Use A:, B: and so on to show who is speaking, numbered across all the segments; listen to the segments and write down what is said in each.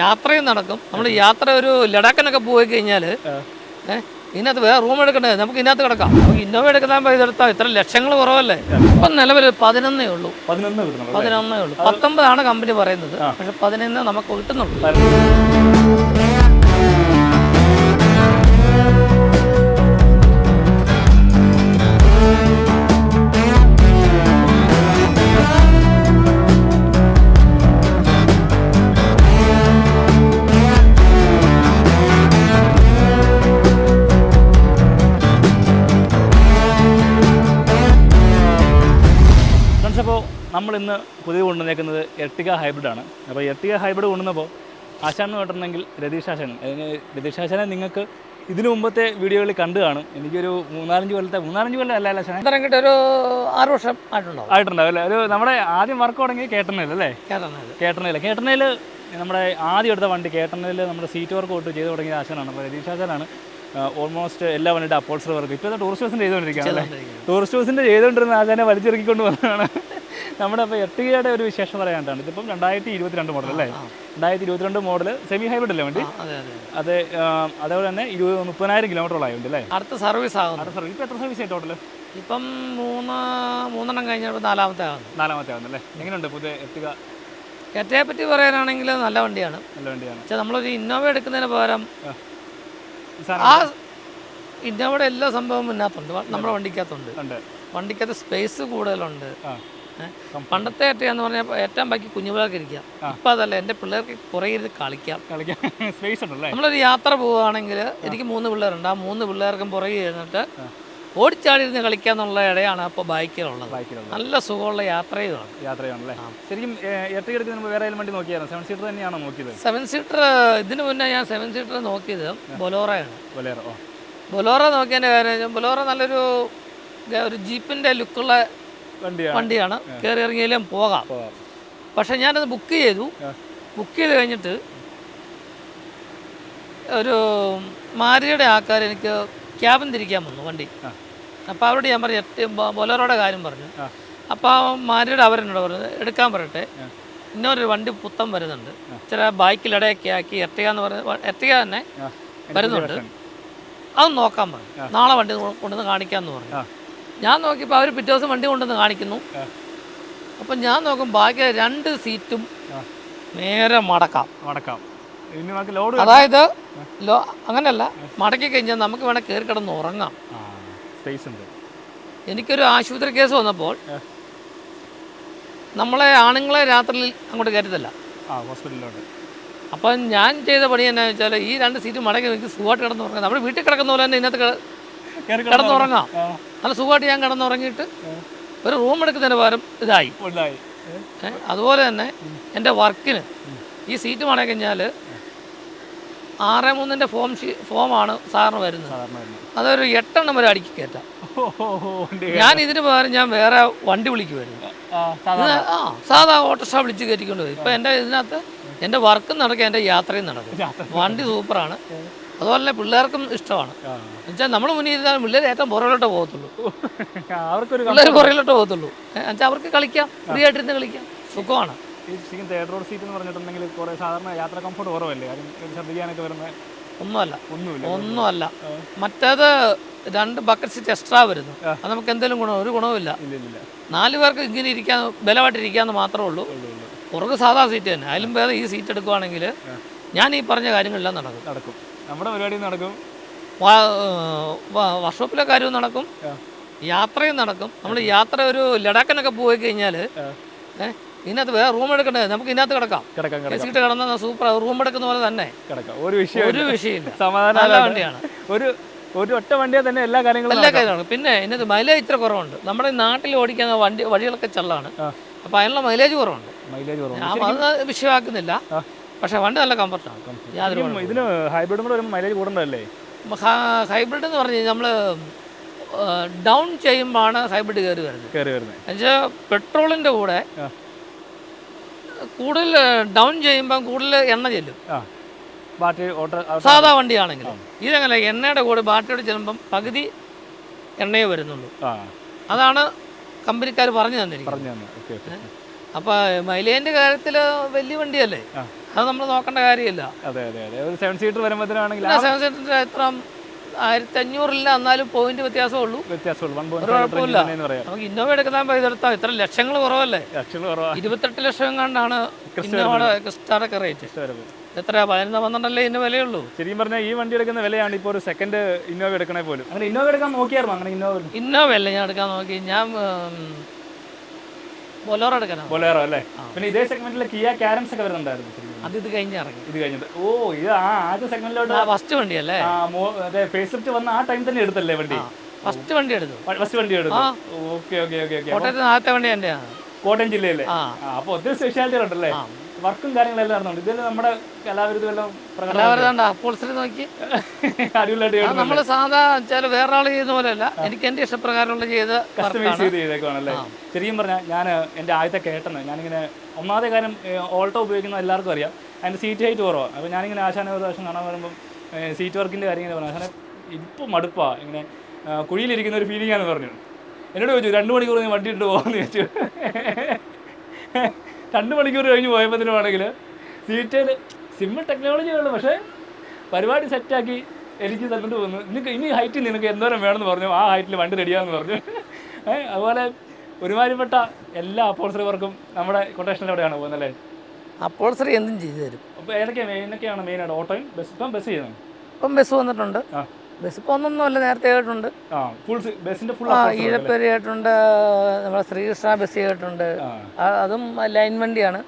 A: യാത്രയും നടക്കും. നമ്മൾ യാത്ര ഒരു ലഡാക്കിനൊക്കെ പോയി കഴിഞ്ഞാൽ ഇതിനകത്ത് വേറെ റൂം എടുക്കണ്ടേ? നമുക്ക് ഇതിനകത്ത് കിടക്കാം. നമുക്ക് ഇന്നോവ എടുക്കാൻ ഇതെടുത്താൽ ഇത്ര ലക്ഷങ്ങൾ കുറവല്ലേ? ഇപ്പം നിലവിൽ പതിനൊന്നേ ഉള്ളൂ.
B: പതിനൊന്നേ
A: ഉള്ളൂ. പത്തൊമ്പതാണ് കമ്പനി പറയുന്നത്. പക്ഷെ പതിനൊന്ന് നമുക്ക് കിട്ടുന്നുള്ളൂ
B: പുതിയ കൊണ്ടുവന്നേക്കുന്നത് എർട്ടിക ഹൈബ്രിഡാണ് അപ്പോൾ എർട്ടിക ഹൈബ്രിഡ് കൊണ്ടുവന്നപ്പോൾ ആശാൻ എന്ന് പറഞ്ഞിട്ടുണ്ടെങ്കിൽ രതീഷ് ആശാൻ അതിന് രതീഷ് ആശാനെ നിങ്ങൾക്ക് ഇതിനു മുമ്പത്തെ വീഡിയോകളിൽ കണ്ടു കാണും എനിക്കൊരു മൂന്നാലഞ്ച് കൊല്ലത്തെ മൂന്നാലഞ്ച് കൊല്ലം അല്ല അല്ലേ
A: ഇറങ്ങിയിട്ട് ഒരു ആറ് വർഷം ആയിട്ടുണ്ടാവും.
B: ആയിട്ടുണ്ടാവും അല്ലേ? ഒരു നമ്മുടെ ആദ്യം വർക്ക് തുടങ്ങി കേട്ടനയിൽ അല്ലേ? കേട്ടനയിൽ കേട്ടനയിൽ നമ്മുടെ ആദ്യം എടുത്ത വണ്ടി കേട്ടനയിൽ നമ്മുടെ സീറ്റ് വർക്ക് തൊട്ട് ചെയ്ത് തുടങ്ങിയ ആശാനാണ്. അപ്പോൾ രതീഷ് ആശാനാണ് ഓൾമോസ്റ്റ് എല്ലാ വണ്ടിയുടെ അപ്പോൾസർ വർക്ക് ഇപ്പോൾ ടൂറിസ്റ്റ് ബസ്സിന്റെ ചെയ്തുകൊണ്ടിരിക്കുകയാണ് അല്ലേ? ടൂറിസ്റ്റ് ബസ്സിന്റെ ചെയ്തുകൊണ്ടിരുന്ന ആശാനെ വലിച്ചിറക്കിക്കൊണ്ട് വന്നതാണ്. നമ്മുടെ അപ്പോൾ എർട്ടിഗയുടെ ഒരു വിശേഷം പറയാനാണ് ഇതിപ്പം രണ്ടായിരത്തി ഇരുപത്തിരണ്ട് മോഡൽ അല്ലേ രണ്ടായിരത്തി ഇരുപത്തിരണ്ട് മോഡൽ സെമി ഹൈബ്രിഡ് അല്ലേ വണ്ടി?
A: അതെ
B: അതേപോലെ തന്നെ ഇരുപത് മുപ്പതിനായിരം കിലോമീറ്ററോളായി ഉണ്ട് അല്ലേ?
A: അടുത്ത സർവീസ് ആകും
B: അടുത്ത സർവീസ് ഇപ്പോൾ എത്ര സർവീസ് ആയി ടോട്ടൽ
A: ഇപ്പം മൂന്ന് മൂന്നെണ്ണം കഴിഞ്ഞപ്പോൾ നാലാമത്തെ ആകുന്നു
B: നാലാമത്തെ ആകുന്നു അല്ലേ? എങ്ങനെയുണ്ട് പുതിയ എർട്ടിക
A: കെറ്റയെ പറ്റി പറയാനാണെങ്കിൽ നല്ല വണ്ടിയാണ്.
B: നല്ല വണ്ടിയാണ്.
A: പക്ഷെ നമ്മളൊരു ഇന്നോവ എടുക്കുന്നതിന് പകരം ആ. ഇന്നോവയുടെ എല്ലാ സംഭവവും ഇതിനകത്തുണ്ട്. നമ്മുടെ വണ്ടിക്കകത്തുണ്ട്. വണ്ടിക്കകത്ത് സ്പേസ് കൂടുതലുണ്ട്. പണ്ടത്തെ ഏറ്റവും പറഞ്ഞാൽ ഏറ്റവും ബാക്കി കുഞ്ഞുപിള്ളേർക്ക് ഇരിക്കാം. ഇപ്പം അതല്ല എന്റെ പിള്ളേർക്ക് കുറേ ഇരുന്ന് കളിക്കാം.
B: സ്പേസ് ഉണ്ടല്ലേ?
A: നമ്മളൊരു യാത്ര പോവുകയാണെങ്കിൽ എനിക്ക് മൂന്ന് പിള്ളേരുണ്ട്. ആ മൂന്ന് പിള്ളേർക്കും പുറകെ ഇരുന്നിട്ട് ഓടിച്ചാടി ഇരുന്ന് കളിക്കാന്നുള്ള ഇടയാണ് അപ്പോൾ ബൈക്കിലുള്ളത്.
B: ബൈക്കിലുള്ള
A: നല്ല സുഖമുള്ള യാത്രയുമാണ്.
B: യാത്രയാണല്ലേ? ശരിക്കും മുമ്പ് വേറെ ഏതെങ്കിലും വണ്ടി നോക്കിയായിരുന്നു? സെവൻ സീറ്റർ തന്നെയാണോ നോക്കിയത്?
A: സെവൻ സീറ്റർ ഇതിന് മുന്നേ ഞാൻ സെവൻ സീറ്റർ നോക്കിയത് ബൊലോറയാണ്.
B: ബൊലേറോ
A: ബൊലോറ നോക്കിയതിന്റെ കാര്യം ബൊലോറ നല്ലൊരു ഒരു ജീപ്പിന്റെ ലുക്കുള്ള
B: വണ്ടിയാണ്.
A: കയറി ഇറങ്ങിയാലും പോകാം. പക്ഷേ ഞാനത് ബുക്ക് ചെയ്തു. ബുക്ക് ചെയ്ത് കഴിഞ്ഞിട്ട് ഒരു മാരിയുടെ ആൾക്കാർ എനിക്ക് ക്യാബിൻ തിരിക്കാൻ വന്നു വണ്ടി. അപ്പോൾ അവരോട് ഞാൻ പറഞ്ഞു എട്ട് ബ- ബൊലേറോയുടെ കാര്യം പറഞ്ഞു. അപ്പോൾ ആ മാരിയുടെ അവരെന്നോട് പറഞ്ഞു എടുക്കാൻ പറയട്ടെ. ഇന്നൊരു വണ്ടി പുത്തം വരുന്നുണ്ട്. ചില ബൈക്കിലിടയൊക്കെ ആക്കി എർട്ടിക എന്ന് പറഞ്ഞ എർട്ടിക തന്നെ വരുന്നുണ്ട്. അത് നോക്കാൻ പറഞ്ഞു. നാളെ വണ്ടി കൊണ്ടുവന്ന് കാണിക്കാമെന്ന് പറഞ്ഞു. ഞാൻ നോക്കിയപ്പോൾ അവർ പിറ്റേ ദിവസം വണ്ടി കൊണ്ടുവന്ന് കാണിക്കുന്നു. അപ്പം ഞാൻ നോക്കും ബാക്കി രണ്ട് സീറ്റും നേരെ മടക്കാം.
B: മടക്കാം.
A: അതായത് ലോ അങ്ങനെയല്ല മടക്കി കഴിഞ്ഞാൽ നമുക്ക് വേണേൽ കയറി കിടന്ന് ഉറങ്ങാം.
B: സ്പേസ് ഉണ്ട്.
A: എനിക്കൊരു ആശുപത്രി കേസ് വന്നപ്പോൾ നമ്മളെ ആണുങ്ങളെ രാത്രിയിൽ അങ്ങോട്ട് കയറ്റത്തില്ല.
B: ഹോസ്പിറ്റലിലോട്ട്.
A: അപ്പം ഞാൻ ചെയ്ത പണി എന്നാ വെച്ചാൽ ഈ രണ്ട് സീറ്റ് മടക്കി എനിക്ക് സുഖമായിട്ട് കിടന്ന് ഉറങ്ങാം നമ്മുടെ വീട്ടിൽ കിടക്കുന്ന പോലെ തന്നെ ഇതിനകത്ത് കിടന്നുറങ്ങാം. നല്ല സുഖമായിട്ട് ഞാൻ കിടന്നുറങ്ങിയിട്ട് ഒരു റൂം എടുക്കുന്നതിന് പകരം ഇതായി. അതുപോലെ തന്നെ എന്റെ വർക്കിന് ഈ സീറ്റ് മടക്കി കഴിഞ്ഞാൽ ആറ് മൂന്നിന്റെ ഫോം ഷീ ഫോമാണ് സാറിന് വരുന്നത്. അതൊരു എട്ടെണ്ണം വരെ അടുക്കി കയറ്റാം. ഞാൻ ഇതിന് പകരം ഞാൻ വേറെ വണ്ടി വിളിക്കുമായിരുന്നു
B: ആ,
A: സാധാ ഓട്ടോറിക്ഷ വിളിച്ച് കയറ്റിക്കൊണ്ട് പോയി. ഇപ്പം എന്റെ ഇതിനകത്ത് എന്റെ വർക്കും നടക്കും എന്റെ യാത്രയും നടക്കും. വണ്ടി സൂപ്പറാണ്. അതുപോലെ തന്നെ പിള്ളേർക്കും ഇഷ്ടമാണ്. എന്നുവെച്ചാൽ നമ്മൾ മുന്നിൽ ഇരുന്നാൽ പിള്ളേർ ഏറ്റവും പുറകിലോട്ട് പോകത്തുള്ളൂ.
B: അവർക്കൊരു
A: പിള്ളേർ പുറകിലോട്ട് പോകത്തുള്ളൂ. എന്നുവെച്ചാൽ അവർക്ക് കളിക്കാം ഫ്രീ ആയിട്ടിരുന്ന് കളിക്കാം. സുഖമാണ്.
B: ശരിക്കും തേർഡ് റോഡ് സീറ്റ് എന്ന് പറഞ്ഞിട്ടുണ്ടെങ്കിൽ കുറേ സാധാരണ യാത്ര കംഫർട്ട് കുറവല്ലേ? ശ്രദ്ധിക്കാനൊക്കെ വരുന്ന
A: ഒന്നുമല്ല.
B: ഒന്നുമില്ല
A: ഒന്നുമല്ല. മറ്റേത് രണ്ട് ബക്കറ്റ് സീറ്റ് എക്സ്ട്രാ വരുന്നു. അത് നമുക്ക് എന്തെങ്കിലും ഗുണം ഒരു ഗുണവുമില്ല നാല് പേർക്ക് ഇങ്ങനെ ഇരിക്കാൻ ബലമായിട്ടിരിക്കാന്ന് മാത്രമേ ഉള്ളൂ. പുറകെ സാധാ സീറ്റ് തന്നെ. അതിലും വേറെ ഈ സീറ്റ് എടുക്കുവാണെങ്കിൽ ഞാൻ ഈ പറഞ്ഞ കാര്യങ്ങളെല്ലാം നടക്കും.
B: നടക്കും. നമ്മുടെ പരിപാടി നടക്കും.
A: വർക്ക്ഷോപ്പിലെ കാര്യവും നടക്കും. യാത്രയും നടക്കും. നമ്മൾ യാത്ര ഒരു ലഡാക്കിനൊക്കെ പോയി കഴിഞ്ഞാൽ. ഏഹ് ഇതിനകത്ത് വേറെ റൂം എടുക്കണ്ടേ? നമുക്ക് ഇതിനകത്ത് കിടക്കാം. സീറ്റ് കിടന്ന സൂപ്പർ റൂം എടുക്കുന്ന പോലെ തന്നെ.
B: കിടക്കാം. ഒരു വിഷയം
A: ഒരു വിഷയമില്ല വണ്ടിയാണ്.
B: ഒരു ഒരു ഒറ്റ വണ്ടിയെ തന്നെ എല്ലാ കാര്യങ്ങളും
A: എല്ലാ കാര്യങ്ങളും. പിന്നെ ഇതിനകത്ത് മൈലേജ് ഇത്ര കുറവുണ്ട്. നമ്മുടെ ഈ നാട്ടിൽ ഓടിക്കുന്ന വണ്ടി വഴികളൊക്കെ ചെള്ളാണ്. അപ്പൊ അതിനുള്ള മൈലേജ് കുറവുണ്ട്.
B: മൈലേജ് കുറവുണ്ട്.
A: അത് വിഷയമാക്കുന്നില്ല. പക്ഷെ വണ്ടി നല്ല കംഫർട്ടാണ് യാതൊരു
B: ഇതിന് ഹൈബ്രിഡും കൂടെ വരുമ്പോൾ മൈലേജ് കൂടണ്ടല്ലേ
A: ഹൈബ്രിഡ് എന്ന് പറഞ്ഞു കഴിഞ്ഞാൽ നമ്മൾ ഡൗൺ ചെയ്യുമ്പോഴാണ് ഹൈബ്രിഡ് കയറി വരുന്നത്.
B: കയറി വരുന്നത്.
A: എന്നുവെച്ചാൽ പെട്രോളിന്റെ കൂടെ. കൂടുതൽ ഡൗൺ ചെയ്യുമ്പം കൂടുതൽ എണ്ണ ചെല്ലും.
B: ബാറ്ററി ഓട്ടോ
A: സാധാ വണ്ടിയാണെങ്കിൽ ഇതങ്ങനെ എണ്ണയുടെ കൂടെ ബാറ്ററിയോട് ചെല്ലുമ്പം പകുതി എണ്ണയെ വരുന്നുള്ളൂ. അതാണ് കമ്പനിക്കാർ പറഞ്ഞു തന്നിരിക്കുന്നത്. അപ്പോൾ മൈലേജിന്റെ കാര്യത്തിൽ വലിയ വണ്ടിയല്ലേ? അത് നമ്മൾ നോക്കേണ്ട കാര്യമില്ല.
B: അതെ അതെ അതെ. ഒരു സെവൻ സീറ്റർ വരുമ്പോഴത്തേനാണെങ്കിൽ
A: സെവൻ സീറ്ററിന്റെ എത്ര? ആയിരത്തി അഞ്ഞൂറില്ല എന്നാലും പോയിന്റ് ഉള്ളൂ
B: വ്യത്യാസമുള്ളൂ.
A: കുഴപ്പമില്ല. നമുക്ക് ഇന്നോവ എടുക്കുന്ന ഇതെടുത്താൽ ഇത്ര ലക്ഷങ്ങൾ കുറവല്ലേ? ഇരുപത്തെട്ട് ലക്ഷം കണ്ടാണ് ഇന്നോവയുടെ ക്രിസ്റ്റാറൊക്കെ റേറ്റ് എത്ര പതിനൊന്ന് പന്ത്രണ്ടല്ലേ ഇതിന് വിലയുള്ളൂ?
B: ശരിക്കും പറഞ്ഞാൽ ഈ വണ്ടി എടുക്കുന്ന വിലയാണ് ഇപ്പോൾ ഒരു സെക്കൻഡ് ഇന്നോവ എടുക്കണേ പോലും. അങ്ങനെ ഇന്നോവ എടുക്കാൻ നോക്കിയായിരുന്നു? അങ്ങനെ ഇന്നോവ
A: ഇന്നോവ അല്ലേ ഞാൻ എടുക്കാൻ നോക്കി. ഞാൻ ബൊലോറോ എടുക്കണം
B: ബൊലോറോ അല്ലേ? പിന്നെ ഇതേ സെഗ്മെന്റിൽ കിയ ക്യാരംസ് ഒക്കെ വരുന്നുണ്ടായിരുന്നു.
A: അത് ഇത് കഴിഞ്ഞ് ഇറങ്ങി.
B: ഇത് കഴിഞ്ഞിട്ട്. ഓ ഇത് ആ ആദ്യ സെഗ്മെന്റിലോട്ട്
A: ഫസ്റ്റ്
B: വണ്ടി അല്ലേ? ഫേസ് ലിഫ്റ്റ് വന്ന ആ ടൈം തന്നെ എടുത്തല്ലേ വണ്ടി?
A: ഫസ്റ്റ് വണ്ടി എടുത്തു.
B: ഫസ്റ്റ് വണ്ടി എടുത്തു. Okay okay okay okay.
A: കോട്ടയത്ത് ആദ്യത്തെ വണ്ടി എന്റെയാണ്
B: കോട്ടയം ജില്ലയിലെ.
A: ആ.
B: ഒത്തിരി സ്പെഷ്യാലിറ്റി ഉണ്ടല്ലേ. വർക്കും കാര്യങ്ങളെല്ലാം നടന്നുണ്ട്. ഇതിൽ നമ്മുടെ കലാവിരുദ്ധം
A: നോക്കി.
B: അടിപൊളിയായിട്ട്
A: നമ്മൾ സാധാ വെച്ചാൽ വേറെ ആൾ ചെയ്യുന്ന പോലെയല്ല. എനിക്ക് എന്റെ ഇഷ്ടപ്രകാരമുള്ള ചെയ്ത്
B: കസ്റ്റമൈസ് ചെയ്ത് ചെയ്തേക്കുവാണല്ലേ? ശരിക്കും പറഞ്ഞാൽ ഞാൻ എന്റെ ആദ്യത്തെ കേട്ടെന്ന് ഞാനിങ്ങനെ ഒന്നാമത്തെ കാര്യം ഓൾട്ടോ ഉപയോഗിക്കുന്ന എല്ലാവർക്കും അറിയാം. അതിന്റെ സീറ്റ് ഹൈറ്റ് കുറവാണ് അപ്പോൾ ഞാനിങ്ങനെ ആശാനെ ഒരു പ്രാവശ്യം കാണാൻ വരുമ്പം സീറ്റ് വർക്കിന്റെ കാര്യം ഇങ്ങനെ പറഞ്ഞു. ആശാനെ ഇപ്പം മടുപ്പാണ് ഇങ്ങനെ കുഴിയിലിരിക്കുന്ന ഒരു ഫീലിംഗ് ആണെന്ന് പറഞ്ഞു. എന്നോട് ചോദിച്ചു രണ്ട് മണിക്കൂർ നീ വണ്ടി ഇട്ട് പോകാമെന്ന് ചോദിച്ചു. രണ്ട് മണിക്കൂർ കഴിഞ്ഞ് പോയപ്പോഴത്തേനാണെങ്കിൽ സീറ്റിൽ സിമ്പിൾ ടെക്നോളജി ഉള്ളു. പക്ഷേ പരിപാടി സെറ്റാക്കി എനിക്ക് തന്നിട്ട് വന്നു നിനക്ക് ഇനി ഹൈറ്റ് നിനക്ക് എന്തോരം വേണമെന്ന് പറഞ്ഞു? ആ ഹൈറ്റിൽ വണ്ടി റെഡിയാന്ന് പറഞ്ഞു? അതുപോലെ ഒരുമാതിരിപ്പെട്ട എല്ലാ അപ്പോൾസറി വർക്കും നമ്മുടെ കൊട്ടേഷനിൽ എവിടെയാണ് പോകുന്നത് അല്ലേ?
A: അപ്പോൾസറി എന്തും ചെയ്തു തരും.
B: അപ്പോൾ ഏതൊക്കെയാണ് ഏതൊക്കെയാണ് മെയിനായിട്ട് ഓട്ടോയും ബസ് ഇപ്പം ബസ് ചെയ്യുന്നത്
A: ഇപ്പം ബസ് വന്നിട്ടുണ്ട്. ബസ് ഇപ്പോൾ ഒന്നൊന്നുമല്ല നേരത്തെ
B: ആ ഫുൾ
A: ആ ഈഴപ്പേരി ആയിട്ടുണ്ട് നമ്മുടെ ശ്രീകൃഷ്ണ ബസ് ചെയ്തിട്ടുണ്ട് അതും ലൈൻ വണ്ടിയാണ്.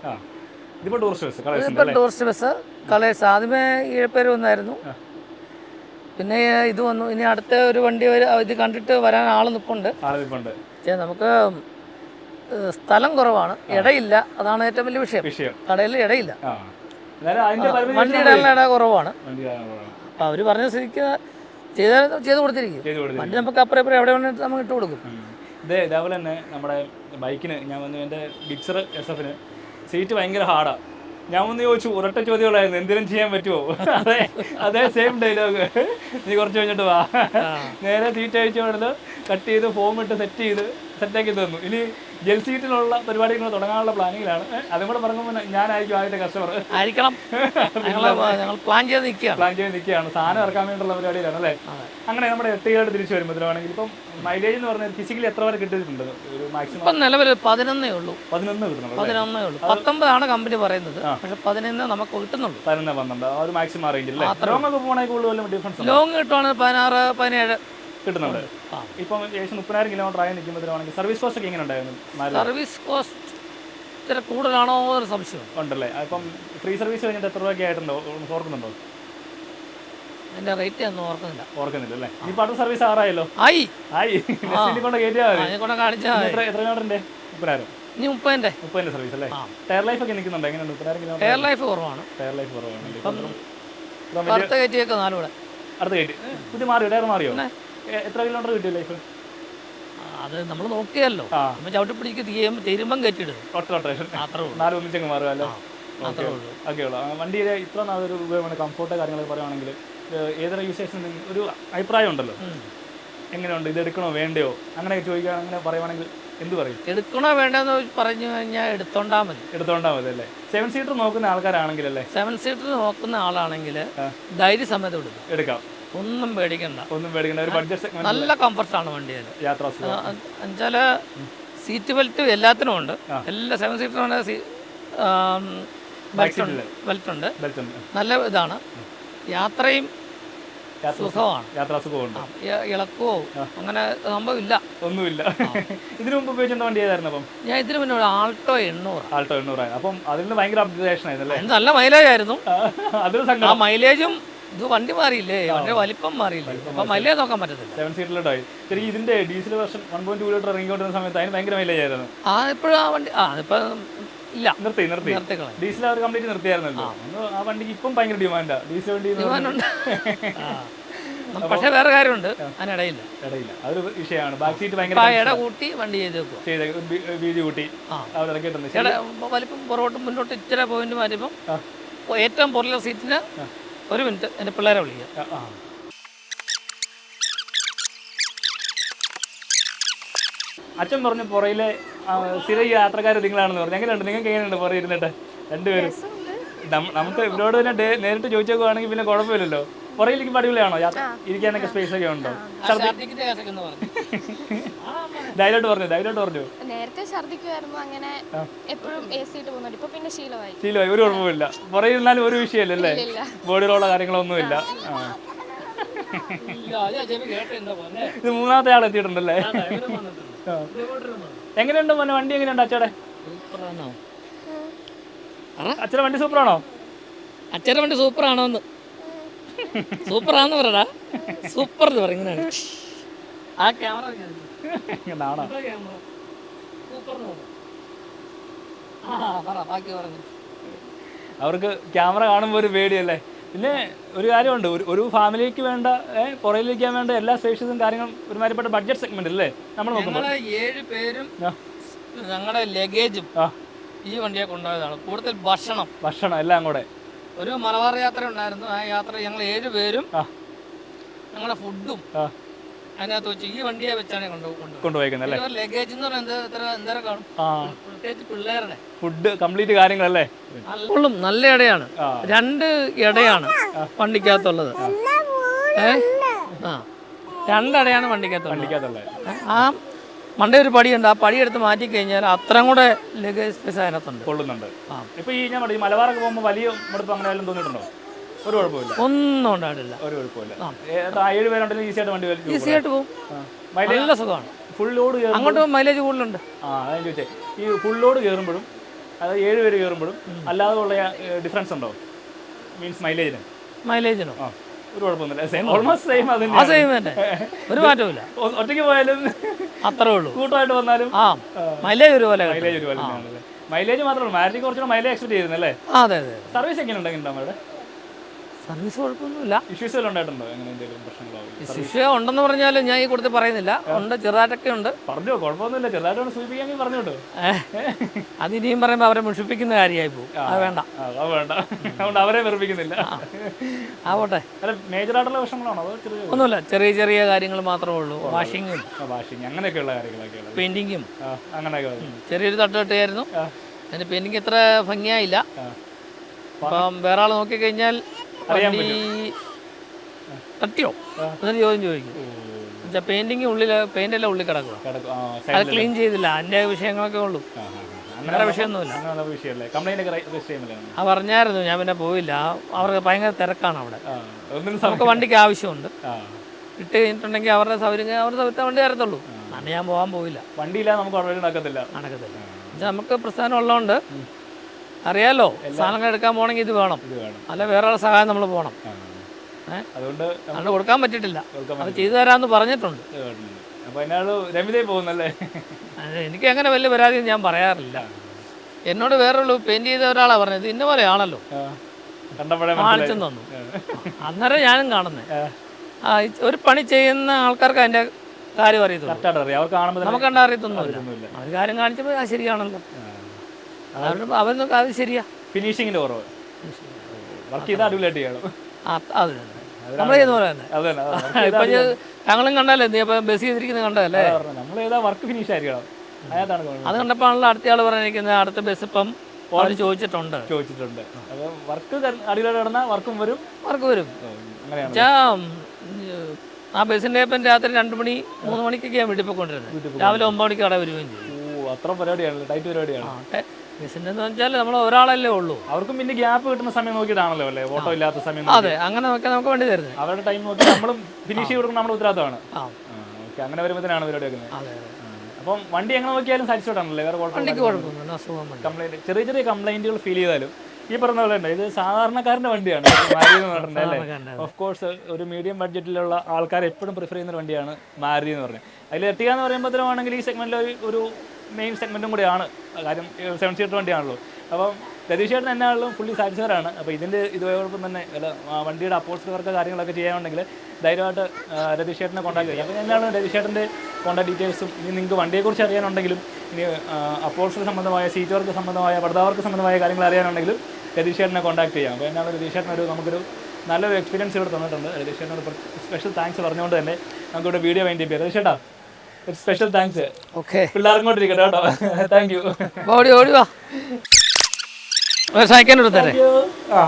B: ഇതിപ്പോൾ ടൂറിസ്റ്റ് ബസ്
A: കളേഴ്സ് ആദ്യമേ ഈഴപ്പേര് വന്നായിരുന്നു. പിന്നെ ഇത് വന്നു. ഇനി അടുത്ത ഒരു വണ്ടി ഇത് കണ്ടിട്ട് വരാൻ ആൾ നിൽപ്പുണ്ട് പക്ഷേ നമുക്ക് സ്ഥലം കുറവാണ്. ഇടയില്ല. അതാണ് ഏറ്റവും വലിയ വിഷയം. കടയിൽ ഇടയില്ല. വണ്ടി ഇടാനുള്ള ഇട കുറവാണ്.
B: വണ്ടി
A: അവർ അവർ പറഞ്ഞ സ്ഥിതിക്ക് ചെയ്ത് ചെയ്ത് കൊടുത്തിരിക്കും. വണ്ടി നമുക്ക് അപ്പുറം ഇപ്പുറം എവിടെ വേണമെങ്കിൽ നമുക്ക് ഇട്ട് കൊടുക്കും.
B: ഇതേ ഇത് ഇതേപോലെ തന്നെ നമ്മുടെ ബൈക്കിന് ഞാൻ വന്ന് എന്റെ ബിക്സർ എസ് എഫിന്. സീറ്റ് ഭയങ്കര ഹാർഡാ ഞാൻ ഒന്ന് ചോദിച്ചു ഉറട്ട ചോദ്യങ്ങളായിരുന്നു എന്തിനും ചെയ്യാൻ പറ്റുമോ? അതെ അതേ സെയിം ഡയലോഗ് നീ കുറച്ച് കഴിഞ്ഞിട്ട് വാ. നേരെ സീറ്റ് അഴിച്ചു കൊണ്ട് കട്ട് ചെയ്ത് ഫോം ഇട്ട് സെറ്റ് ചെയ്ത് സെറ്റാക്കി തന്നു. ഇനി ജെൽ സീറ്റിലുള്ള പരിപാടികൾ തുടങ്ങാനുള്ള പ്ലാനിങ്ങിലാണ്. അതും കൂടെ പറയുമ്പോൾ ഞാനായിരിക്കും ആദ്യത്തെ കസ്റ്റമർ
A: ആയിരിക്കണം. ഞങ്ങൾ പ്ലാൻ ചെയ്ത് നിൽക്കുകയാണ്
B: പ്ലാൻ ചെയ്ത് നിൽക്കുകയാണ് സാധനം ഇറക്കാൻ വേണ്ടിയുള്ള പരിപാടിയിലാണ് അല്ലേ? അങ്ങനെ നമ്മുടെ എട്ടുകാട് തിരിച്ചു വരുമ്പോഴാണെങ്കിൽ ഇപ്പം മൈലേജ് എന്ന് പറഞ്ഞാൽ ഫിസിക്കലി എത്ര വരെ കിട്ടിയിട്ടുണ്ട്? ഒരു മാക്സിമം
A: ഇപ്പം നിലവിൽ പതിനൊന്നേ ഉള്ളൂ.
B: പതിനൊന്ന് കിട്ടണം
A: പതിനൊന്നേ ഉള്ളൂ. പത്തൊമ്പതാണ് കമ്പനി പറയുന്നത്. പക്ഷെ പതിനൊന്ന് നമുക്ക് കിട്ടുന്നുള്ളൂ.
B: പതിനൊന്ന് പന്ത്രണ്ട് ഒരു മാക്സിമം റേഞ്ചിൽ അല്ലേ? ലോങ് ഒക്കെ പോകണമെങ്കിൽ ഡിഫറൻസ്
A: ലോങ് കിട്ടുവാണെങ്കിൽ പതിനാറ് പതിനേഴ്
B: കിട്ടുന്നുണ്ട്. ഇപ്പം ഏകദേശം മുപ്പതിനായിരം കിലോമീറ്റർ ആയി നിൽക്കുമ്പോഴാണെങ്കിൽ സർവീസ് കോസ്റ്റ് ഒക്കെ എങ്ങനെ ഉണ്ടായിരുന്നു
A: സർവീസ് കോസ്റ്റ് ഇച്ചിരി കൂടുതലാണോ എന്നൊരു സംശയം
B: ഉണ്ടല്ലേ. അപ്പം ഫ്രീ സർവീസ് കഴിഞ്ഞിട്ട് എത്ര രൂപയൊക്കെ ആയിട്ടുണ്ടോ? ഓർക്കുന്നുണ്ടോ?
A: അതിന്റെ റേറ്റ് ഒന്നും ഓർക്കുന്നില്ല.
B: ഓർക്കുന്നില്ല അല്ലേ ഇനി അടുത്ത സർവീസ് ആറായല്ലോ?
A: ആയി.
B: ആയി. കൊണ്ട് കയറ്റിയാൽ
A: കൊണ്ട് കാണിച്ചാൽ
B: എത്ര എത്ര കിലോമീറ്ററിന്റെ മുപ്പതിനായിരം.
A: ഇനി മുപ്പതിന്റെ
B: മുപ്പതിന്റെ സർവീസ് അല്ലേ? ടയർ ലൈഫ് ഒക്കെ നിൽക്കുന്നുണ്ട്? എങ്ങനെയുണ്ട്? മുപ്പതിനായിരം കിലോമീറ്റർ
A: എയർ ലൈഫ് കുറവാണ്.
B: ടയർ ലൈഫ് കുറവാണ്.
A: അടുത്ത കയറ്റിയൊക്കെ നാലൂടെ.
B: അടുത്ത കയറ്റി. പുതിയ മാറിയോ? ടയർ മാറിയോ? എത്ര കിലോമീറ്റർ കിട്ടിയോ ലൈഫ്
A: അത് നമ്മൾ നോക്കിയല്ലോ. നമ്മൾ ചവിട്ടി പിടിക്ക് തീയും തീരുമ്പം കയറ്റിയിടും.
B: നാല് ഒന്നിച്ചങ്ങ് ഓക്കെ. വണ്ടിയുടെ ഇത്ര നാളൊരു ഉപയോഗമാണ് കംഫോർട്ട് കാര്യങ്ങളൊക്കെ പറയുകയാണെങ്കിൽ ഏതൊരു യൂസേഴ്സിന് ഒരു അഭിപ്രായം ഉണ്ടല്ലോ. എങ്ങനെയുണ്ട്? ഇത് എടുക്കണോ വേണ്ടയോ? അങ്ങനെ ചോദിക്കാൻ അങ്ങനെ പറയുവാണെങ്കിൽ എന്ത് പറയും?
A: എടുക്കണോ വേണ്ടെന്ന് പറഞ്ഞു കഴിഞ്ഞാൽ എടുത്തോണ്ടാ മതി.
B: എടുത്തോണ്ടാ മതി അല്ലേ? സെവൻ സീറ്റർ നോക്കുന്ന ആൾക്കാരാണെങ്കിൽ അല്ലേ
A: സെവൻ സീറ്റർ നോക്കുന്ന ആളാണെങ്കിൽ. ധൈര്യസമയത്ത് എടുക്കും.
B: എടുക്കാം.
A: ഒന്നും പേടിക്കണ്ട.
B: ഒന്നും പേടിക്കണ്ട. ഒരു ബഡ്ജറ്റ്
A: നല്ല കംഫർട്ടാണ് വണ്ടിയിൽ
B: വണ്ടി സുഖം.
A: എന്നുവെച്ചാൽ സീറ്റ് ബെൽറ്റ് എല്ലാത്തിനും ഉണ്ട്. എല്ലാ സെവൻ സീറ്റർ ബെൽറ്റ് ഉണ്ട്. നല്ല ഇതാണ്. യാത്രയും
B: യാത്രാ
A: സുഖമാണ്.
B: യാത്രാ സുഖമുണ്ട്.
A: ആ, അങ്ങനെ സംഭവം ഇല്ല
B: ഒന്നുമില്ല ഇതിനു മുമ്പ് ഉപയോഗിച്ചിരുന്ന വണ്ടി ഏതായിരുന്നു അപ്പം?
A: ഞാൻ ഇതിനു മുന്നേ ഒരു ആൾട്ടോ എണ്ണൂറ്
B: ആൾട്ടോ എണ്ണൂറായി അപ്പം അതിൽ നിന്ന് ഭയങ്കര അപ്ഡേഷൻ ആയിരുന്നല്ലേ
A: അതിന് നല്ല മൈലേജ് ആയിരുന്നു.
B: അതൊരു
A: ആ മൈലേജും ഇത് വണ്ടി മാറിയില്ലേ? വണ്ടി വലിപ്പം മാറിയില്ലേ? അപ്പൊ മൈലേജ് നോക്കാൻ പറ്റത്തില്ല.
B: സെവൻ സീറ്റിലോട്ടായി ശരിക്കും ഇതിന്റെ diesel version one point two litre ഇറങ്ങി കൊണ്ടിരുന്ന സമയത്ത് അതിന് ഭയങ്കര മൈലേജ് ആയിരുന്നു.
A: ആ ഇപ്പോഴും ആ വണ്ടി ആ ഇപ്പൊ ഇല്ല.
B: നിർത്തി നിർത്തി.
A: നിർത്തിക്കളെ
B: ഡീസൽ അവർ കംപ്ലീറ്റ് നിർത്തിയായിരുന്നല്ലോ. ആ. വണ്ടിക്ക് ഇപ്പം ഭയങ്കര ഡിമാൻഡാ ഡീസൽ വണ്ടി
A: ഡിമാൻഡുണ്ട് പക്ഷെ വേറെ കാര്യമുണ്ട്. അതിനിടയില്ല
B: ഇടയില്ല. അതൊരു വിഷയമാണ്. ബാക്ക് സീറ്റ് ഭയങ്കര
A: ഇട കൂട്ടി വണ്ടി ചെയ്ത്
B: ചെയ്ത വീതി കൂട്ടി.
A: വലിപ്പം പുറകോട്ടും മുന്നോട്ട് ഇച്ചിരി പോയിന്റ് മാറ്റുമ്പോൾ ഏറ്റവും പുറകിലെ സീറ്റിന് ഒരു മിനിറ്റ് എന്റെ പിള്ളേരെ വിളിക്കാം.
B: ആ. അച്ഛൻ പറഞ്ഞു പുറയിലെ സ്ഥിര യാത്രക്കാർ നിങ്ങളാണെന്ന് പറഞ്ഞു. എങ്ങനെയുണ്ട്? നിങ്ങൾക്ക് എങ്ങനെയുണ്ട് പുറയിരുന്നിട്ട്? രണ്ടുപേരും. നമുക്ക് ഇവരോട് തന്നെ നേരിട്ട് ചോദിച്ചേക്കുവാണെങ്കിൽ പിന്നെ കുഴപ്പമില്ലല്ലോ. പുറകിലേക്ക് അടിപൊളിയാണോ? യാത്ര ഇരിക്കാനൊക്കെ സ്പേസ് ഒക്കെ ഉണ്ടോ?
A: ഡയലോട്ട് എന്ന് പറഞ്ഞു.
B: ഡയലോട്ട് പറഞ്ഞു
C: നേരത്തെ ഛർദ്ദിക്കുമായിരുന്നു അങ്ങനെ എപ്പോഴും എ സി ഇട്ട് പോകുന്നുണ്ട് ഇപ്പൊ പിന്നെ ശീലമായി.
B: ശീലമായി ഒരു കുഴപ്പമില്ല പുറകിൽ ഇരുന്നാലും ഒരു വിഷയമല്ലേ
C: ബോഡി
B: ബോഡിയിലുള്ള കാര്യങ്ങളൊന്നുമില്ല. ആ.
A: ഇല്ല.
B: ഇത് മൂന്നാമത്തെ ആൾ എത്തിയിട്ടുണ്ടല്ലേ. എങ്ങനെയുണ്ട് മോനെ വണ്ടി എങ്ങനെയുണ്ട് അച്ചടെ
A: സൂപ്പറാണോ?
B: അച്ഛടെ വണ്ടി സൂപ്പറാണോ?
A: അച്ഛടെ വണ്ടി സൂപ്പറാണോന്ന്. സൂപ്പറാന്ന് പറടാ സൂപ്പർ എന്ന് പറയും ഇങ്ങനെയാണ്. ആ ക്യാമറ
B: നാണോ
A: ക്യാമറ സൂപ്പർ എന്ന് പറ. ബാക്കി പറഞ്ഞു
B: അവർക്ക് ക്യാമറ കാണുമ്പോൾ ഒരു പേടിയല്ലേ? പിന്നെ ഒരു കാര്യമുണ്ട് ഒരു ഒരു ഫാമിലിക്ക് വേണ്ട ഏഹ് പുറകിലിരിക്കാൻ വേണ്ട എല്ലാ സ്പേഷ്യസും കാര്യങ്ങളും ഒരുമാതിരിപ്പെട്ട ബഡ്ജറ്റ് സെഗ്മെന്റ് അല്ലേ നമ്മൾ
A: നോക്കുന്നത് ഏഴ് പേരും ഞങ്ങളുടെ ലഗേജും ഈ വണ്ടിയെ കൊണ്ടുപോയതാണ്. കൂടുതൽ ഭക്ഷണം.
B: ഭക്ഷണം എല്ലാം കൂടെ.
A: ഒരു മലബാർ യാത്ര ഉണ്ടായിരുന്നു. ആ യാത്ര ഞങ്ങൾ ഏഴ് പേരും ഞങ്ങളുടെ ഫുഡും അതിനകത്ത് വെച്ച് ഈ വണ്ടിയെ വെച്ചാണ് കൊണ്ടുപോകുന്നത്
B: കൊണ്ടുപോയിക്കുന്നത്
A: ലഗേജ് എന്ന് പറയുന്നത് കാണും? പ്രത്യേകിച്ച് പിള്ളേരുടെ.
B: ഫുഡ് കംപ്ലീറ്റ് കാര്യങ്ങളല്ലേ?
A: അല്ലും നല്ല ഇടയാണ്. രണ്ട് ഇടയാണ് വണ്ടിക്കകത്തുള്ളത്. ഏ? ആ. രണ്ടടയാണ് വണ്ടിക്കകത്തുള്ളത്.
B: വണ്ടിക്കകത്തുള്ള
A: ഏ, ആ. മണ്ടേ ഒരു പടിയുണ്ട്. ആ പടി എടുത്ത് മാറ്റി കഴിഞ്ഞാൽ അത്രയും കൂടെ ലഗേജ് സ്പേസ് അതിനകത്തുണ്ട്.
B: കൊള്ളുന്നുണ്ട്.
A: ആ.
B: ഇപ്പൊ ഈ ഞാൻ പറയും മലബാറൊക്കെ പോകുമ്പോൾ വലിയ മടുപ്പ് അങ്ങനെ വല്ലതും തോന്നിയിട്ടുണ്ടോ? ഒരു കുഴപ്പമില്ല
A: ഒന്നും ഉണ്ടായിട്ടില്ല
B: ഒരു കുഴപ്പമില്ല
A: ആ.
B: ഏഴ് പേരുണ്ടെങ്കിൽ ഈസി ആയിട്ട് വണ്ടി വലിച്ചു
A: ഈസി ആയിട്ട് പോകും. നല്ല സുഖമാണ്.
B: ഫുൾ ലോഡ് കയറും
A: അങ്ങോട്ട് മൈലേജ് കൂടുതലുണ്ട്.
B: ആ അതെ ഞാൻ ചോദിച്ചേ. ഈ ഫുൾ ലോഡ് കയറുമ്പോഴും അതായത് ഏഴ് പേര് കയറുമ്പോഴും അല്ലാതെ ഉള്ള ഡിഫറൻസ് ഉണ്ടോ? മീൻസ് മൈലേജിന്
A: മൈലേജിനോ
B: ആ ഒരു കുഴപ്പമൊന്നുമില്ല. സെയിം ഓൾമോസ്റ്റ് സെയിം
A: അതിന് സെയിം തന്നെ. ഒരു മാറ്റമില്ല
B: ഒ- ഒറ്റയ്ക്ക് പോയാലും
A: അത്രേ ഉള്ളൂ.
B: കൂട്ടമായിട്ട് വന്നാലും?
A: ആ മൈലേജ് ഒരുപോലെ കിട്ടും.
B: മൈലേജ് ഒരുപോലെ തന്നെയാണല്ലേ? മൈലേജ് മാത്രമല്ല മാരുതി കുറച്ചുകൂടെ മൈലേജ് എക്സ്പെക്ട് ചെയ്യുന്നല്ലേ
A: അതെ അതെ
B: സർവീസ് എങ്ങനെ ഉണ്ടെങ്കിൽ അവിടെ
A: സർവീസ് കുഴപ്പമൊന്നുമില്ല
B: ഇഷ്യൂസ് ഉണ്ടായിട്ടുണ്ടോ? അങ്ങനെ എന്തെങ്കിലും പ്രശ്നങ്ങളോ?
A: ശിക്ഷ ഉണ്ടെന്ന് പറഞ്ഞാൽ ഞാൻ ഈ കൂടുതൽ പറയുന്നില്ല. ഉണ്ട് ചെറുതായിട്ടൊക്കെ ഉണ്ട്.
B: പറഞ്ഞോ കുഴപ്പമൊന്നുമില്ല. ചെറുതായിട്ട് സൂചിപ്പിക്കാമെങ്കിൽ പറഞ്ഞോട്ടോ.
A: അത് ഇനിയും പറയുമ്പോൾ അവരെ മുഷിപ്പിക്കുന്ന കാര്യമായി പോകും. അത് വേണ്ട.
B: അത് വേണ്ട. അതുകൊണ്ട് അവരെ വെറുപ്പിക്കുന്നില്ല.
A: ആവട്ടെ
B: അല്ല പ്രശ്നങ്ങളാണോ? അതോ
A: ഒന്നുമില്ല. ചെറിയ ചെറിയ കാര്യങ്ങൾ മാത്രമേ ഉള്ളൂ. വാഷിങ്ങും
B: വാഷിങ് അങ്ങനെയൊക്കെയുള്ള കാര്യങ്ങളൊക്കെ പെയിന്റിങ്ങും അങ്ങനെയൊക്കെ.
A: ചെറിയൊരു തട്ടുകെട്ടായിരുന്നു.
B: ആ.
A: അതിന് പെയിന്റിങ് ഇത്ര ഭംഗിയായില്ല. അപ്പം വേറെ ആൾ നോക്കിക്കഴിഞ്ഞാൽ വണ്ടി തട്ടിയോ? എന്നിട്ട് ചോദ്യം ചോദിക്കും. പെയിന്റിങ് ഉള്ളിൽ പെയിന്റ് എല്ലാം ഉള്ളിൽ കിടക്കുക
B: കിടക്കും.
A: അത് ക്ലീൻ ചെയ്തില്ല. അതിന്റെ വിഷയങ്ങളൊക്കെ ഉള്ളൂ. വേറെ വിഷയമൊന്നുമില്ല. ആ പറഞ്ഞായിരുന്നു. ഞാൻ പിന്നെ പോയില്ല. അവർക്ക് ഭയങ്കര തിരക്കാണ് അവിടെ. നമുക്ക് വണ്ടിക്ക് ആവശ്യമുണ്ട്. ഇട്ട് കഴിഞ്ഞിട്ടുണ്ടെങ്കിൽ അവരുടെ സൗകര്യം അവരുടെ സൗകര്യത്തെ വണ്ടി തരത്തുള്ളൂ. അന്ന് ഞാൻ പോകാൻ പോയില്ല.
B: വണ്ടിയില്ല നമുക്ക് നടക്കത്തില്ല.
A: നടക്കത്തില്ല. നമുക്ക് പ്രസ്ഥാനം ഉള്ളതുകൊണ്ട് അറിയാലോ? സാധനങ്ങൾ എടുക്കാൻ പോകണമെങ്കിൽ ഇത് വേണം. അല്ല വേറെ ആളുടെ സഹായം നമ്മൾ പോകണം.
B: അതുകൊണ്ട്
A: അതുകൊണ്ട് കൊടുക്കാൻ പറ്റിയിട്ടില്ല.
B: കൊടുക്കാൻ
A: അത് ചെയ്തു തരാമെന്ന് പറഞ്ഞിട്ടുണ്ട്. എനിക്ക് അങ്ങനെ വലിയ പരാതി ഞാൻ പറയാറില്ല. എന്നോട് വേറൊരു പെയിന്റ് ചെയ്ത ഒരാളാണ് പറഞ്ഞത്. ഇന്ന
B: പോലെ ആണല്ലോ.
A: കാണിച്ചു. തന്നു അന്നേരം ഞാനും കാണുന്നത് ഒരു പണി ചെയ്യുന്ന ആൾക്കാർക്ക് അതിന്റെ കാര്യം അറിയത്തുള്ളൂ. നമുക്ക് കണ്ടാ അറിയത്തൊന്നുമില്ല. അവർ കാര്യം കാണിച്ചപ്പോൾ ശരിയാണല്ലോ അവരൊക്കെ അത് ശരിയാ.
B: ഫിനിഷിങ്ങിന്റെ കുറവ്. വർക്ക് ചെയ്താൽ അടിപൊളിയായിട്ട് ചെയ്യണം.
A: അത് തന്നെ. ചെയ്യുന്ന പോലെ തന്നെ. ഇപ്പം ഞങ്ങളും കണ്ടല്ലേ നീ ബസ് ചെയ്തിരിക്കുന്നത് കണ്ടതല്ലേ?
B: നമ്മൾ വർക്ക് ഫിനിഷ് ആയിരിക്കണം.
A: അത് കണ്ടപ്പോഴാണല്ലോ അടുത്ത ആൾ പറഞ്ഞിരിക്കുന്നത് അടുത്ത ബസ് ഇപ്പം ചോദിച്ചിട്ടുണ്ട്.
B: ചോദിച്ചിട്ടുണ്ട്. വർക്ക് നടന്നാൽ വർക്കും വരും.
A: വർക്ക് വരും. ആ ബസ്സിന്റെ ഇപ്പം രാത്രി രണ്ട് മണി മൂന്ന് മണിക്കൊക്കെയാണ് വീട്ടിൽ പോയിക്കൊണ്ടിരുന്നത്. രാവിലെ ഒമ്പത് മണിക്ക് കട വരികയും ചെയ്യും
B: അത്ര ടൈറ്റ് പരിപാടിയാണ്.
A: ബസ്സിന്റെ എന്ന് വെച്ചാൽ നമ്മൾ ഒരാളല്ലേ ഉള്ളൂ.
B: അവർക്കും പിന്നെ ഗ്യാപ്പ് കിട്ടുന്ന സമയം നോക്കിയിട്ടാണല്ലോ അല്ലേ? ഓട്ടോ ഇല്ലാത്ത സമയം
A: അതെ അങ്ങനെ നോക്കിയാൽ നമുക്ക് വേണ്ടി തരുന്നത്
B: അവരുടെ ടൈം നോക്കി നമ്മളും ഫിനിഷ് ചെയ്ത് കൊടുക്കുന്ന നമ്മുടെ ഉത്തരവാദിത്തമാണ്. അങ്ങനെ വരുമ്പോഴത്തേനാണ് പരിപാടി വെക്കുന്നത്.
A: അതെ
B: അപ്പം വണ്ടി എങ്ങനെ നോക്കിയാലും സാറ്റിസ്ഫൈഡ് ആണല്ലേ വേറെ കംപ്ലൈന്റ് ചെറിയ ചെറിയ കംപ്ലൈന്റുകൾ ഫീൽ ചെയ്താലും ഈ പറഞ്ഞ പോലെ ഇത് സാധാരണക്കാരന്റെ വണ്ടിയാണ്. മാരുതി എന്ന് അല്ലേ? ഓഫ് കോഴ്സ് ഒരു മീഡിയം ബഡ്ജറ്റിലുള്ള ആൾക്കാർ എപ്പോഴും പ്രിഫർ ചെയ്യുന്ന വണ്ടിയാണ് മാരുതി എന്ന് പറഞ്ഞത് അതിൽ എർട്ടിക എന്ന് പറയുമ്പോഴത്തേനാണെങ്കിൽ ഈ സെഗ്മെന്റിൽ ഒരു മെയിൻ സെഗ്മെന്റും കൂടിയാണ്. കാര്യം സെവൻ സീറ്റർ വണ്ടിയാണല്ലോ. അപ്പം രതീഷേട്ടൻ ആണല്ലോ ഫുള്ളി സാറ്റിസ്ഫൈഡ് ആണ്. അപ്പോൾ ഇതിന്റെ ഇതോടൊപ്പം തന്നെ അല്ല വണ്ടിയുടെ അപ്പോൾസ് വർക്ക് കാര്യങ്ങളൊക്കെ ചെയ്യാനുണ്ടെങ്കിൽ ധൈര്യമായിട്ട് രതീഷേട്ടനെ രതീഷ് കോൺടാക്ട് ചെയ്യാം. അപ്പോൾ എന്നാണ് രതീഷേട്ടന്റെ കോൺടാക്ട് ഡീറ്റെയിൽസും ഇനി നിങ്ങൾക്ക് വണ്ടിയെക്കുറിച്ച് അറിയാനുണ്ടെങ്കിലും ഇനി അപ്പോൾസ് സംബന്ധമായ സീറ്റ് വർക്ക് സംബന്ധമായ പർദ്ദാവർക്ക് സംബന്ധമായ കാര്യങ്ങൾ അറിയാനുണ്ടെങ്കിലും രതീഷേട്ടനെ കോൺടാക്ട് ചെയ്യാം. അപ്പോൾ എന്നാണ് രതീഷേട്ടൻ ഒരു നമുക്കൊരു നല്ലൊരു എക്സ്പീരിയൻസ് ഇവിടെ തന്നിട്ടുണ്ട്. രതീഷേട്ടനോട് സ്പെഷ്യൽ താങ്ക്സ് പറഞ്ഞുകൊണ്ട് തന്നെ നമുക്കിവിടെ വീഡിയോ വേണ്ടി ചെയ്യാം. രതീഷ് ചേട്ടാ സ്പെഷ്യൽ താങ്ക്സ്
A: ഓക്കെ
B: പിള്ളേർക്കും കൊണ്ടിരിക്കട്ടെ കേട്ടോ. താങ്ക് യു
A: ഓടി ഓടി വാ. സഹായിക്കാൻ എടുത്തേരെ
B: ആ.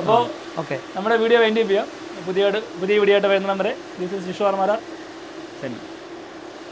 B: അപ്പോൾ
A: ഓക്കെ
B: നമ്മുടെ വീഡിയോ വേണ്ടി ചെയ്യാം. പുതിയ പുതിയ വീഡിയോ ആയിട്ട് വരുന്ന നമ്പറെ ദിസ് ഇസ് ശിശു വർമാര ശരി.